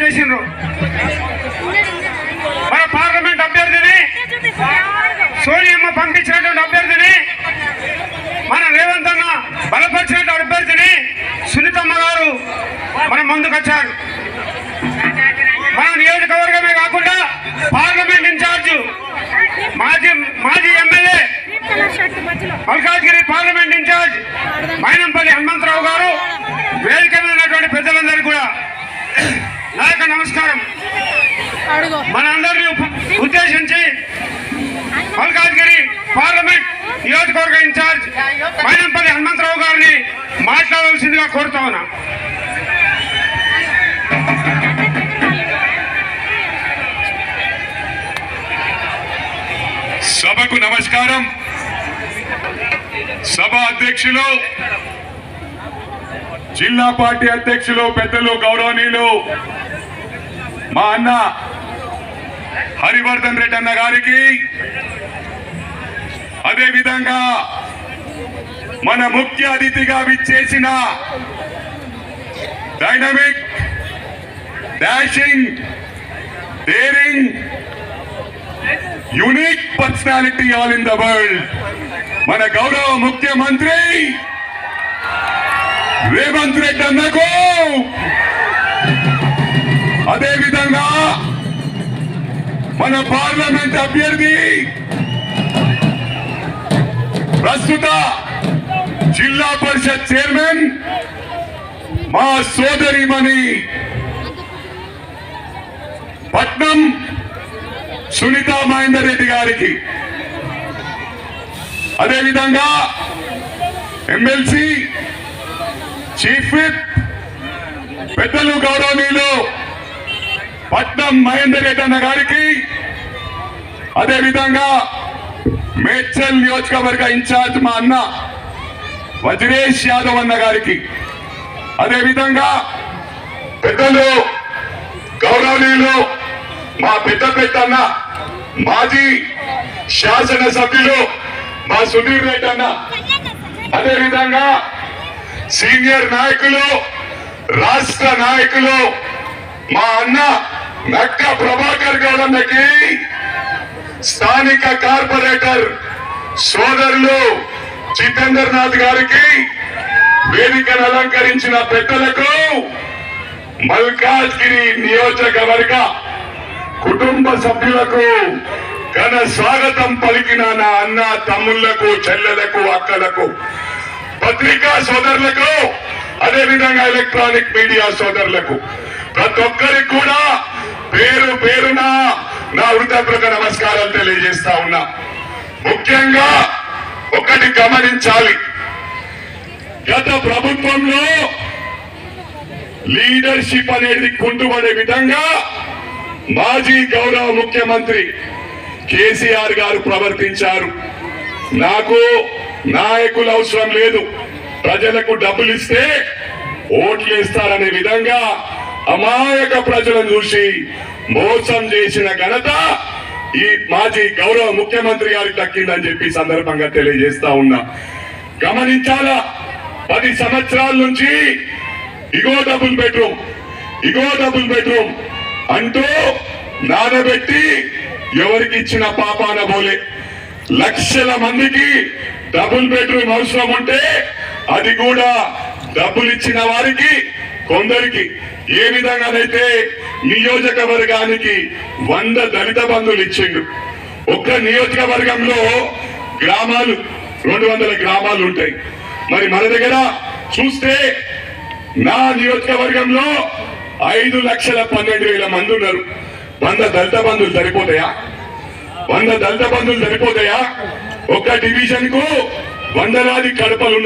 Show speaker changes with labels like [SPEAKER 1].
[SPEAKER 1] చేసిండ్రు. మన పార్లమెంట్ అభ్యర్థిని సోనియమ్మ పంపించినటువంటి అభ్యర్థిని మన రేవంత్ అన్న బలపరిచినటువంటి అభ్యర్థిని సునీతమ్మ గారు మన ముందుకొచ్చారు మన నియోజకవర్గమే కాకుండా పార్లమెంట్ ఇన్ఛార్జ్ మాజీ మాజీ MLA Malkajgiri parliament incharge Mynampally Hanumantharao గారు వేదిక మీద ఉన్నటువంటి పెద్దలందరికీ కూడా నా యొక్క నమస్కారం
[SPEAKER 2] అడుగు
[SPEAKER 1] మనందరినీ ఉద్దేశించి మల్కాజ్గిరి పార్లమెంట్ నియోజకవర్గ ఇన్ఛార్జ్ మైనంపల్లి హనుమంతరావు గారిని మాట్లాడవలసిందిగా కోరుతా ఉన్నా.
[SPEAKER 3] సభకు నమస్కారం. సభ అధ్యక్షులు జిల్లా పార్టీ అధ్యక్షులు పెద్దలు గౌరవనీయులు మా అన్న హరివర్ధన్ రెడ్డి అన్న గారికి అదే విధంగా మన ముఖ్య అతిథిగా విచ్చేసిన dynamic dashing daring unique personality all in the world. మన గౌరవ ముఖ్యమంత్రి రేవంత్ రెడ్డి అన్నకు. అదేవిధంగా మన పార్లమెంట్ అభ్యర్థి ప్రస్తుత జిల్లా పరిషత్ చైర్మన్ మా సోదరిమణి పట్నం సునీత మహేందర్ రెడ్డి గారికి. అదేవిధంగా ఎమ్మెల్సీ చీఫ్ విప్ పెద్దలు గౌరవనీయులు పట్నం మహేందర్ రెడ్డి అన్న గారికి అదేవిధంగా మేడ్చల్ నియోజకవర్గ ఇన్ఛార్జ్ మా అన్న వజ్రేష్ యాదవ్ అన్న గారికి. అదేవిధంగా పెద్దలు గౌరవనీయులు మా పెద్ద పెద్ద అన్న మాజీ శాసన సభ్యులు మా సుధీర్ రెడ్డి అన్న. అదే విధంగా సీనియర్ నాయకులు రాష్ట్ర నాయకులు మా అన్న నక్క ప్రభాకర్ గౌడన్నకి స్థానిక కార్పొరేటర్ సోదరులు జితేందర్ నాథ్ గారికి వేదికను అలంకరించిన పెద్దలకు మల్కాజ్గిరి నియోజకవర్గ కుటుంబ సభ్యులకు ఘన స్వాగతం పలికిన నా అన్న తమ్ముళ్ళకు చెల్లెలకు అక్కలకు. పత్రికా సోదరులకు అదే విధంగా ఎలక్ట్రానిక్ మీడియా సోదరులకు. ప్రతి ఒక్కరికి కూడా పేరు పేరున నా హృదయపూర్వక నమస్కారాలు తెలియజేస్తా ఉన్నా. ముఖ్యంగా ఒకటి గమనించాలి. గత ప్రభుత్వంలో లీడర్షిప్ అనేది కుంటుపడే విధంగా మాజీ గౌరవ ముఖ్యమంత్రి కేసీఆర్ గారు ప్రవర్తించారు. నాకు నాయకులు అవసరం లేదు. ప్రజలకు డబ్బులు ఇస్తే ఓట్లు ఇస్తారనే విధంగా అమాయక ప్రజలను చూసి మోసం చేసిన ఘనత ఈ మాజీ గౌరవ ముఖ్యమంత్రి గారికి దక్కిందని చెప్పి సందర్భంగా తెలియజేస్తా ఉన్నా. గమనించాలా? పది సంవత్సరాల నుంచి ఇగో డబుల్ బెడ్రూమ్ ఇగో డబుల్ బెడ్రూమ్ అంటూ నానబెట్టి ఎవరికి ఇచ్చిన పాపాన బోలే లక్షల మందికి డబుల్ బెడ్రూమ్ అవసరం ఉంటే అది కూడా డబ్బులు ఇచ్చిన వారికి కొందరికి ఏ విధంగానైతే నియోజకవర్గానికి వంద దళిత బంధువులు ఇచ్చిండు ఒక్క నియోజకవర్గంలో గ్రామాలు రెండు వందల గ్రామాలు ఉంటాయి. మరి మన దగ్గర చూస్తే నా నియోజకవర్గంలో ఐదు లక్షల పన్నెండు వేల మంది ఉన్నారు. వంద దళిత బంధువులు సరిపోతాయా? వంద దళిత బంధువులు సరిపోతాయా? ఒక్క డివిజన్కు వందలాది కడపలు